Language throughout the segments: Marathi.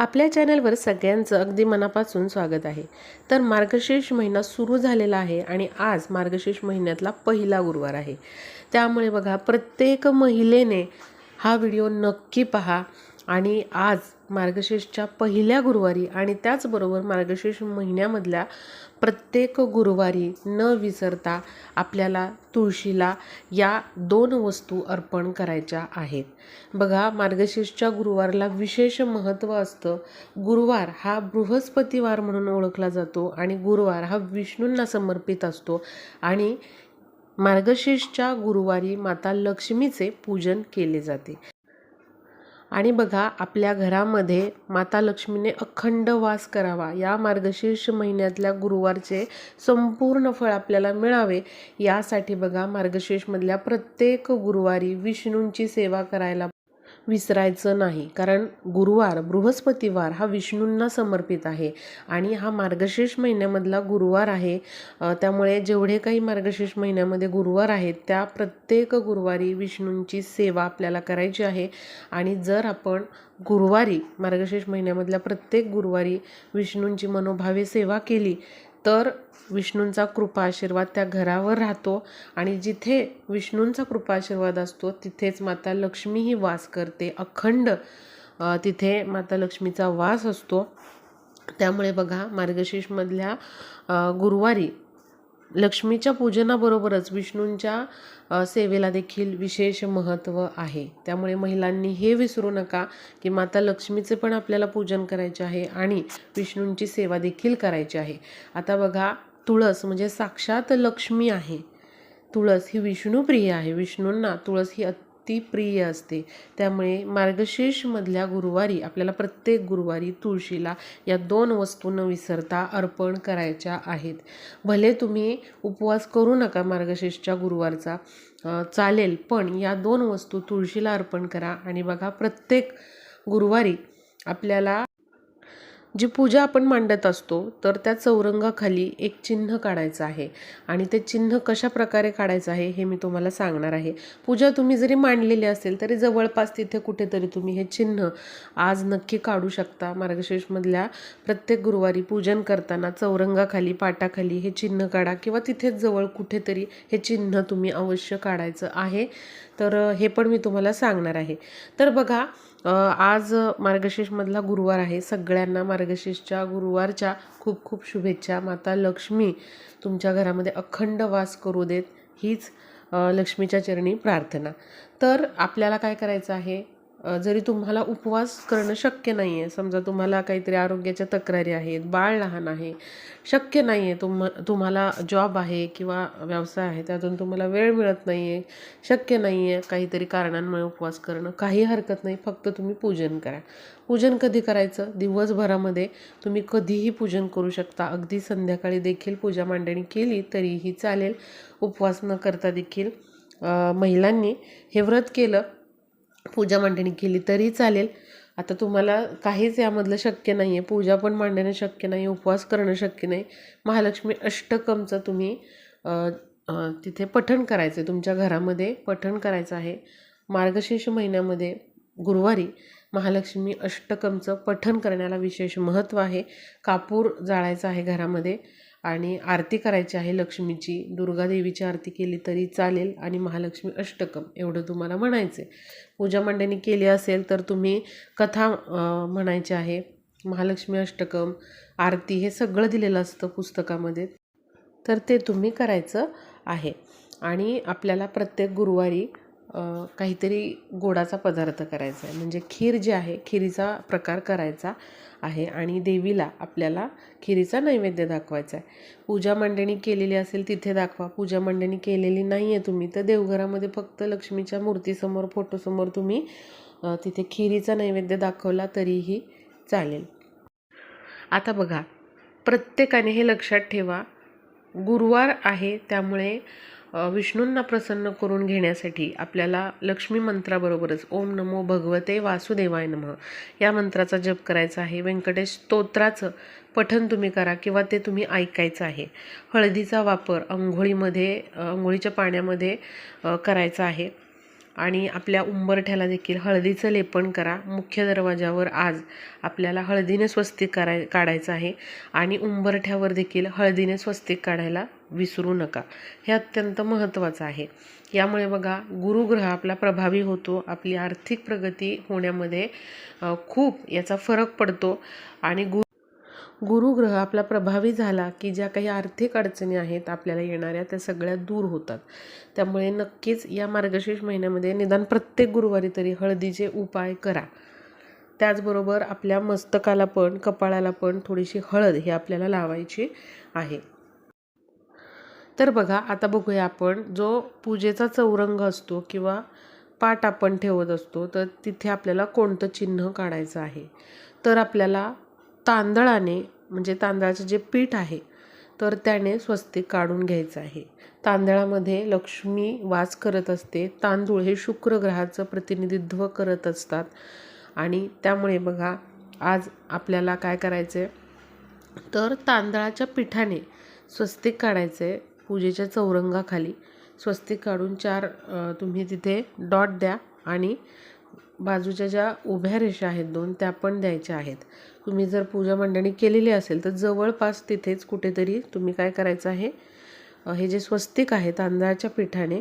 आपल्या चॅनलवर सगळ्यांचं अगदी मनापासून स्वागत आहे. तर मार्गशीर्ष महिना सुरू झालेला आहे आणि आज मार्गशीर्ष महिन्यातला पहिला गुरुवार आहे. त्यामुळे बघा प्रत्येक महिलेने हा व्हिडिओ नक्की पहा. आणि आज मार्गशीर्षच्या पहिल्या गुरुवारी आणि त्याचबरोबर मार्गशीर्ष महिन्यामधल्या प्रत्येक गुरुवारी न विसरता आपल्याला तुळशीला या दोन वस्तू अर्पण करायच्या आहेत. बघा मार्गशीर्षच्या गुरुवारला विशेष महत्त्व असतं. गुरुवार हा बृहस्पतिवार म्हणून ओळखला जातो आणि गुरुवार हा विष्णूंना समर्पित असतो आणि मार्गशीर्षच्या गुरुवारी माता लक्ष्मीचे पूजन केले जाते. आणि बघा आपल्या घरामध्ये माता लक्ष्मीने अखंड वास करावा. या मार्गशीर्ष महिन्यातल्या गुरुवारचे संपूर्ण फळ आपल्याला मिळावे. यासाठी बघा मार्गशीर्षमधल्या प्रत्येक गुरुवारी विष्णूंची सेवा करायला विसरायचं नाही. कारण गुरुवार बृहस्पतिवार हा विष्णूंना समर्पित आहे आणि हा मार्गशीर्ष महिन्यामधला गुरुवार आहे. त्यामुळे जेवढे काही मार्गशीर्ष महिन्यामध्ये गुरुवार आहेत त्या प्रत्येक गुरुवारी विष्णूंची सेवा आपल्याला करायची आहे. आणि जर आपण गुरुवारी मार्गशीर्ष महिन्यामधल्या प्रत्येक गुरुवारी विष्णूंची मनोभावे सेवा केली तर विष्णूंचा कृपा आशीर्वाद त्या घरावर राहतो आणि जिथे विष्णूंचा कृपा आशीर्वाद असतो तिथेच माता लक्ष्मी ही वास करते. अखंड तिथे माता लक्ष्मीचा वास असतो. त्यामुळे बघा मार्गशीर्षमधल्या गुरुवारी लक्ष्मीच्या पूजनाबरोबरच विष्णूंच्या सेवेला देखील विशेष महत्त्व आहे. त्यामुळे महिलांनी हे विसरू नका की माता लक्ष्मीचे पण आपल्याला पूजन करायचे आहे आणि विष्णूंची सेवा देखील करायची आहे. आता बघा तुळस म्हणजे साक्षात लक्ष्मी आहे. तुळस ही विष्णूप्रिय आहे. विष्णूंना तुळस ही ती प्रिय असते. त्यामुळे मार्गशीर्षमधल्या गुरुवारी आपल्याला प्रत्येक गुरुवारी तुळशीला या दोन वस्तू न विसरता अर्पण करायच्या आहेत. भले तुम्ही उपवास करू नका मार्गशीर्षच्या गुरुवारचा चालेल पण या दोन वस्तू तुळशीला अर्पण करा आणि बघा प्रत्येक गुरुवारी आपल्याला जी पूजा आपण मांडत असतो तर त्या चौरंगाखाली एक चिन्ह काढायचं आहे. आणि ते चिन्ह कशा प्रकारे काढायचं आहे हे मी तुम्हाला सांगणार आहे. पूजा तुम्ही जरी मांडलेली असेल तरी जवळपास तिथे कुठेतरी तुम्ही हे चिन्ह आज नक्की काढू शकता. मार्गशीर्षमधल्या प्रत्येक गुरुवारी पूजन करताना चौरंगाखाली पाटाखाली हे चिन्ह काढा किंवा तिथेच जवळ कुठेतरी हे चिन्ह तुम्ही अवश्य काढायचं आहे. तर हे पण मी तुम्हाला सांगणार आहे. तर बघा आज मार्गशीर्षमधला गुरुवार आहे. सगळ्यांना मार्गशीर्षच्या गुरुवारच्या खूप खूप शुभेच्छा. माता लक्ष्मी तुमच्या घरामध्ये अखंड वास करू देत. हीच लक्ष्मीच्या चरणी प्रार्थना. तर आपल्याला काय करायचं आहे? जरी तुम्हाला उपवास करणं शक्य नाही आहे समजा तुम्हाला काहीतरी आरोग्याच्या तक्रारी आहेत बाळ लहान आहे शक्य नाही आहे तुम तुम्हाला जॉब आहे किंवा व्यवसाय आहे त्यातून तुम्हाला वेळ मिळत नाही आहे शक्य नाही आहे काहीतरी कारणांमुळे उपवास करणं काही हरकत नाही फक्त तुम्ही पूजन करा. पूजन कधी करायचं? दिवसभरामध्ये तुम्ही कधीही पूजन करू शकता. अगदी संध्याकाळी देखील पूजा मांडणी केली तरीही चालेल. उपवास न करता देखील महिलांनी हे व्रत केलं पूजा मांडणी केली तरी चालेल. आता तुम्हाला काहीच यामधलं शक्य नाही आहे पूजा पण मांडणं शक्य नाही उपवास करणं शक्य नाही. महालक्ष्मी अष्टकमचं तुम्ही तिथे पठण करायचं आहे तुमच्या घरामध्ये पठण करायचं आहे. मार्गशीर्ष महिन्यामध्ये गुरुवारी महालक्ष्मी अष्टकमचं पठण करण्याला विशेष महत्त्व आहे. कापूर जाळायचं आहे घरामध्ये. आणि आरती करायची आहे लक्ष्मीची. दुर्गादेवीची आरती केली तरी चालेल आणि महालक्ष्मी अष्टकम एवढं तुम्हाला म्हणायचं आहे पूजा मांडणी केली असेल तर तुम्ही कथा म्हणायची आहे. महालक्ष्मी अष्टकम आरती हे सगळं दिलेलं असतं पुस्तकामध्ये. तर ते तुम्ही करायचं आहे. आणि आपल्याला प्रत्येक गुरुवारी काहीतरी गोडाचा पदार्थ करायचा आहे. म्हणजे खीर जी आहे खिरीचा प्रकार करायचा आहे आणि देवीला आपल्याला खिरीचा नैवेद्य दाखवायचा आहे. पूजा मांडणी केलेली असेल तिथे दाखवा. पूजा मांडणी केलेली नाही आहे तुम्ही तर देवघरामध्ये फक्त लक्ष्मीच्या मूर्तीसमोर फोटोसमोर तुम्ही तिथे खिरीचा नैवेद्य दाखवला तरीही चालेल. आता बघा प्रत्येकाने हे लक्षात ठेवा गुरुवार आहे त्यामुळे विष्णूंना प्रसन्न करून घेण्यासाठी आपल्याला लक्ष्मी मंत्राबरोबरच ओम नमो भगवते वासुदेवाय नमः या मंत्राचा जप करायचा आहे. व्यंकटेश स्तोत्राचं पठन तुम्ही करा किंवा ते तुम्ही ऐकायचं आहे. हळदीचा वापर अंघोळीमध्ये आंघोळीच्या अंघोळीच्या पाण्यामध्ये करायचा आहे. आणि आपल्या उंबरठ्याला देखील हळदीचं लेपन करा. मुख्य दरवाजावर आज आपल्याला हळदीने स्वस्तिक कराय काढायचं आहे आणि उंबरठ्यावर देखील हळदीने स्वस्तिक काढायला विसरू नका. हे अत्यंत महत्त्वाचं आहे. यामुळे बघा गुरुग्रह आपला प्रभावी होतो आपली आर्थिक प्रगती होण्यामध्ये खूप याचा फरक पडतो आणि गु गुरुग्रह आपला प्रभावी झाला की ज्या काही आर्थिक अडचणी आहेत आपल्याला येणाऱ्या त्या सगळ्या दूर होतात. त्यामुळे नक्कीच या मार्गशीर्ष महिन्यामध्ये निदान प्रत्येक गुरुवारी तरी हळदीचे उपाय करा. त्याचबरोबर आपल्या मस्तकाला पण कपाळाला पण थोडीशी हळद ही आपल्याला लावायची आहे. तर बघा आता बघूया आपण जो पूजेचा चौरंग असतो किंवा पाट आपण ठेवत असतो तर तिथे आपल्याला कोणतं चिन्ह काढायचं आहे? तर आपल्याला तांदळाने म्हणजे तांदळाचे जे पीठ आहे तर त्याने स्वस्तिक काढून घ्यायचं आहे. तांदळामध्ये लक्ष्मी वास करत असते. तांदूळ हे शुक्र ग्रहाचं प्रतिनिधित्व करत असतात. आणि त्यामुळे बघा आज आपल्याला काय करायचं आहे तर तांदळाच्या पिठाने स्वस्तिक काढायचे पूजेच्या चौरंगाखाली. स्वस्तिक काढून चार तुम्ही तिथे डॉट द्या आणि बाजूच्या ज्या उभ्या रेषा आहेत दोन त्या पण द्यायच्या आहेत. तुम्ही जर पूजा मंडणी केलेली असेल तर जवळपास तिथेच कुठेतरी तुम्ही काय करायचं आहे? हे जे स्वस्तिक आहे तांदळाच्या पिठाने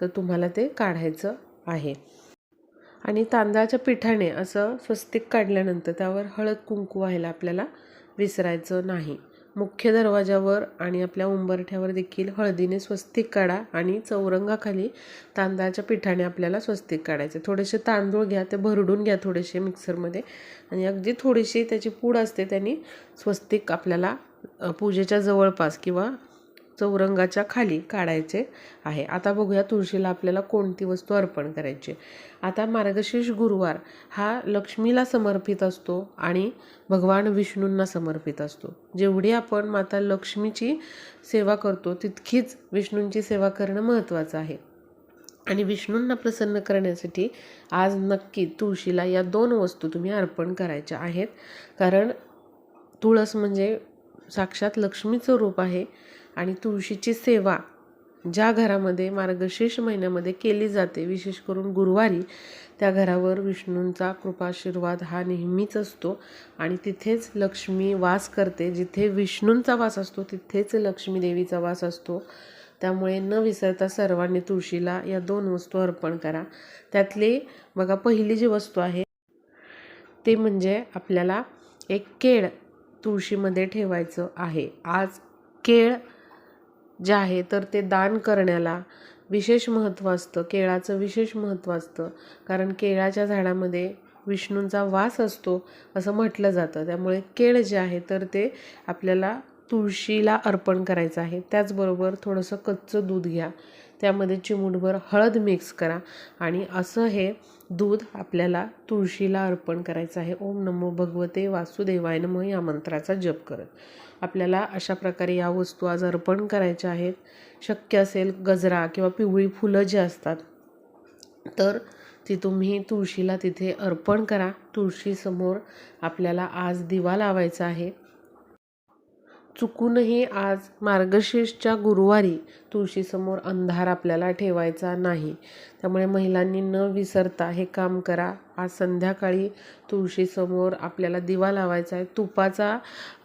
तर तुम्हाला ते काढायचं आहे. आणि तांदळाच्या पिठाने असं स्वस्तिक काढल्यानंतर त्यावर हळद कुंकू व्हायला आपल्याला विसरायचं नाही. मुख्य दरवाजावर आणि आपल्या उंबरठ्यावर देखील हळदीने स्वस्तिक काढा आणि चौरंगाखाली तांदळाच्या पिठाने आपल्याला स्वस्तिक काढायचे. थोडेसे तांदूळ घ्या ते भरडून घ्या थोडेसे मिक्सरमध्ये. आणि अगदी थोडीशी त्याची पूड असते त्यांनी स्वस्तिक आपल्याला पूजेच्या जवळपास किंवा चौरंगाच्या खाली काढायचे आहे. आता बघूया तुळशीला आपल्याला कोणती वस्तू अर्पण करायची. आता मार्गशीर्ष गुरुवार हा लक्ष्मीला समर्पित असतो आणि भगवान विष्णूंना समर्पित असतो. जेवढी आपण माता लक्ष्मीची सेवा करतो तितकीच विष्णूंची सेवा करणं महत्त्वाचं आहे. आणि विष्णूंना प्रसन्न करण्यासाठी आज नक्की तुळशीला या दोन वस्तू तुम्ही अर्पण करायच्या आहेत. कारण तुळस म्हणजे साक्षात लक्ष्मीचं रूप आहे. आणि तुळशीची सेवा ज्या घरामध्ये मार्गशीर्ष महिन्यामध्ये केली जाते विशेष करून गुरुवारी त्या घरावर विष्णूंचा कृपाशीर्वाद हा नेहमीच असतो आणि तिथेच लक्ष्मी वास करते. जिथे विष्णूंचा वास असतो तिथेच लक्ष्मी देवीचा वास असतो. त्यामुळे न विसरता सर्वांनी तुळशीला या दोन वस्तू अर्पण करा. त्यातली बघा पहिली जी वस्तू आहे ते म्हणजे आपल्याला एक केळ तुळशीमध्ये ठेवायचं आहे. आज केळ जे आहे तर ते दान करण्याला विशेष महत्त्व असतं. केळाचं विशेष महत्त्व असतं. कारण केळाच्या झाडामध्ये विष्णूंचा वास असतो असं म्हटलं जातं. त्यामुळे केळ जे आहे तर ते आपल्याला तुळशीला अर्पण करायचं आहे. त्याचबरोबर थोडंसं कच्चं दूध घ्या. त्यामध्ये चिमूटभर हळद मिक्स करा आणि असं हे दूध आपल्याला तुळशीला अर्पण करायचं आहे. ओम नमो भगवते वासुदेवाय नमः या मंत्राचा जप करत. आपल्याला अशा प्रकारे या वस्तू आज अर्पण करायच्या आहेत. शक्य असेल गजरा किंवा पिवळी फुलं जी असतात तर ती तुम्ही तुळशीला तिथे अर्पण करा. तुळशीसमोर आपल्याला आज दिवा लावायचा आहे. चुकूनही आज मार्गशीर्षच्या गुरुवारी तुळशीसमोर अंधार आपल्याला ठेवायचा नाही. त्यामुळे महिलांनी न विसरता हे काम करा. आज संध्याकाळी तुळशीसमोर आपल्याला दिवा लावायचा आहे तुपाचा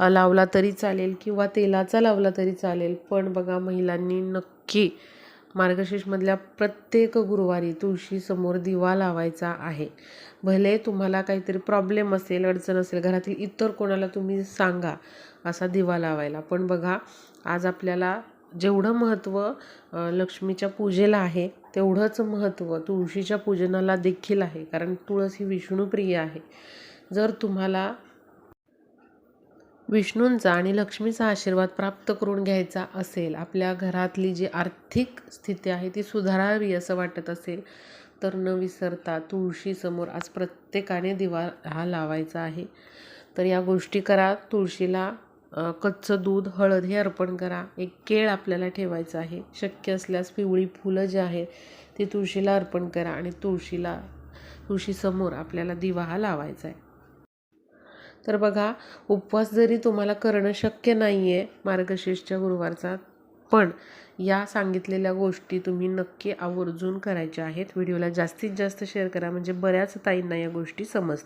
लावला तरी चालेल किंवा तेलाचा लावला तरी चालेल. पण बघा महिलांनी नक्की मार्गशीर्षमधल्या प्रत्येक गुरुवारी तुळशीसमोर दिवा लावायचा आहे. भले तुम्हाला काहीतरी प्रॉब्लेम असेल अडचण असेल घरातील इतर कोणाला तुम्ही सांगा असा दिवा लावायला. पण बघा आज आपल्याला जेवढं महत्त्व लक्ष्मीच्या पूजेला आहे तेवढंच महत्त्व तुळशीच्या पूजनाला देखील आहे. कारण तुळस ही विष्णुप्रिय आहे. जर तुम्हाला विष्णूंचा आणि लक्ष्मीचा आशीर्वाद प्राप्त करून घ्यायचा असेल आपल्या घरातली जी आर्थिक स्थिती आहे ती सुधारावी असं वाटत असेल तर न विसरता तुळशीसमोर आज प्रत्येकाने दिवा हा लावायचा आहे. तर या गोष्टी करा तुळशीला कच्चं दूध हळद हे अर्पण करा. एक केळ आपल्याला ठेवायचं आहे. शक्य असल्यास पिवळी फुलं जी आहेत ती तुळशीला अर्पण करा आणि तुळशीला तुळशीसमोर आपल्याला दिवा हा लावायचा आहे. तर बघा उपवास जरी तुम्हाला करणं शक्य नाही आहे मार्गशीर्षच्या गुरुवारचा पण या सांगितलेल्या गोष्टी तुम्ही नक्की आवर्जून करायच्या आहेत. व्हिडिओला जास्तीत जास्त शेअर करा म्हणजे बऱ्याच ताईंना या गोष्टी समजतील.